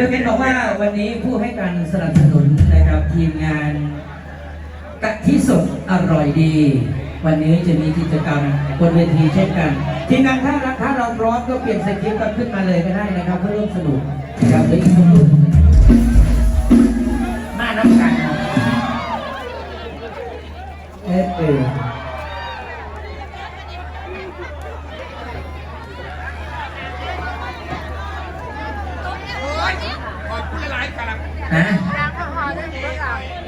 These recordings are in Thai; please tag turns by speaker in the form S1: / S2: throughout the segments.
S1: ดี๋ยวเห็นบอกว่าวันนี้ผู้ให้การสนับสนุนนะครับทีมงานกะทิสดอร่อยดี วันนี้จะมีกิจกรรมบนเวทีเช่นกันทีมงานถ้ารักถ้าเราพร้อมก็เปลี่ยนสคริปต์กันขึ้นมาเลยก็ได้นะครับเพื่อร่วมสนุกนะครับเดี๋ยวอีกสักครู่มาน้ำกันเออเอ ฮะ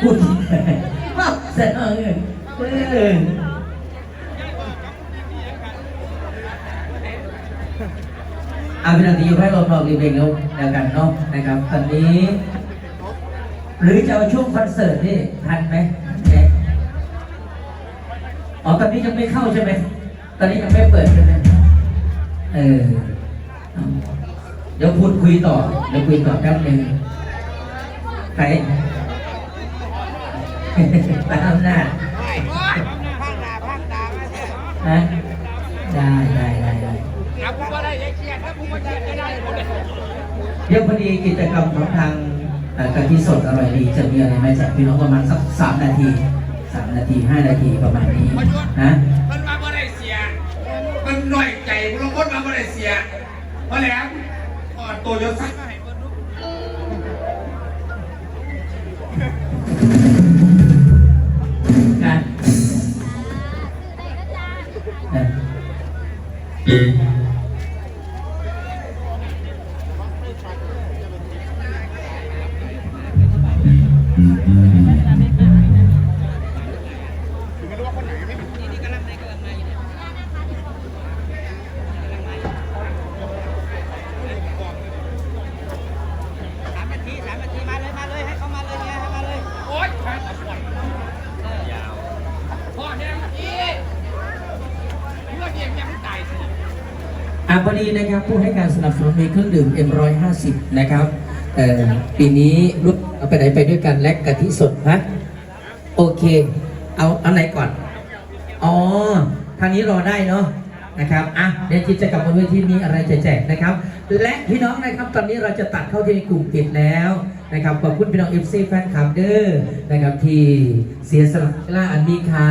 S1: พูดว่าเสนอเงินเออเอาเป็นอันนี้ให้เราลองเรียนแล้วแล้วกันเนาะนะครับ ตอนนี้ หรือจะเอาช่วงคอนเสิร์ตนี่ทันไหมแจ๊คอ๋อตอนนี้ยังไม่เข้าใช่ไหมตอนนี้ยังไม่เปิดใช่ไหมเออเอาเดี๋ยวพูดคุยต่อเดี๋ยวคุยต่อแป๊บหนึง ใครตามหน้าฮะได้ได้ได้ได้เดี๋ยวพอดีกิจกรรมของทางกะทิสดอร่อยดีจะมีอะไรไหมแจกพี่น้องประมาณสักสามนาทีสามนาทีห้านาทีประมาณนี้ฮะ
S2: มันมาเมื่อไรเสีย มันหน่อยใจมันลงคนมาเมื่อไรเสียมาแลมอ่อนตัวเยอะสัก
S1: อะพอดีนะครับผู้ให้การสนับสนุนมีเครื่องดื่ม M150 นะครับเอ่อปีนี้รุ่นเอาไปไหนไปด้วยกันและกะทิสดฮะโอเค เอาเอาไหนก่อน อ๋อ ทางนี้รอได้เนาะนะครับอะเดี๋ยวกิจกรรมบนเวทีมีอะไรจะแจกนะครับ และพี่น้องนะครับตอนนี้เราจะตัดเข้าที่กลุ่มปิดแล้วนะครับขอบคุณพี่น้อง FC แฟนคลับเด้อนะครับที่เสียสละเวลาอันมีค่า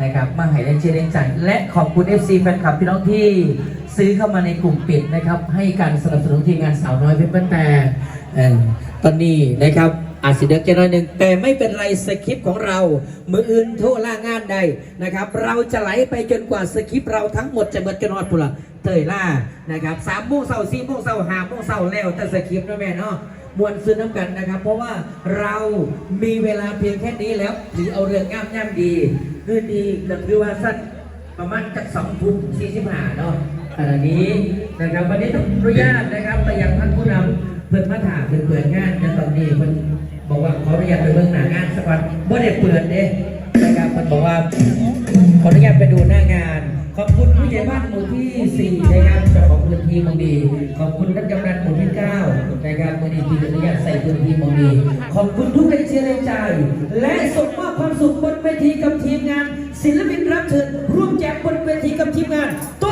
S1: นะครับมาให้แรงเชียร์แรงใจและขอบคุณ FC แฟนคลับพี่น้องที่ซื้อเข้ามาในกลุ่มปิดนะครับ ให้การสนับสนุนทีมงานสาวน้อยเพชรบ้านแพงเอ่อตอนนี้นะครับอาจสิเด็กจะน้อยหนึ่งแต่ไม่เป็นไรสคริปต์ของเรา มืออื่นโทษล่างานใดนะครับ เราจะไหลไปจนกว่าสคริปต์เราทั้งหมดจะหมดจนหอดปุระเตยล่านะครับสามโมงเสาร์สี่โมงเสาร์ห้าโมงเสาร์แล้วแต่สคริปต์นะแม่เนาะมวนซื้อน้ำกันนะครับ เพราะว่าเรามีเวลาเพียงแค่นี้แล้วถือเอาเรื่องง่ามย่ำดี คือดีหรือคือว่าสั้นประมาณจากสองทุ่มสี่สิบห้าเนาะขณะนี้นะครับวันนี้ต้องอนุญาตนะครับไปยังท่านผู้นำเพื่อนมาถามเพื่อนเปิดงานในตอนนี้เพื่อนบอกว่าขออนุญาตไปเบิ่งหน้างานสักวันบ่ได้เปิดเด้นะครับมันบอกว่าขออนุญาตไปดูหน้างาน ขอบคุณผู้ใหญ่บ้านหมู่ที่4นะครับเจ้าของพื้นที่มองดี ขอบคุณท่านกำนัน นะครับมือดีที่อนุญาตใส่พื้นที่เมองดีขอบคุณทุกแรงเชียร์แรงใจ และส่งมอบความสุขบนเวทีกับทีมงาน ศิลปินรับเชิญร่วมแจกบนเวทีกับทีมงานต้น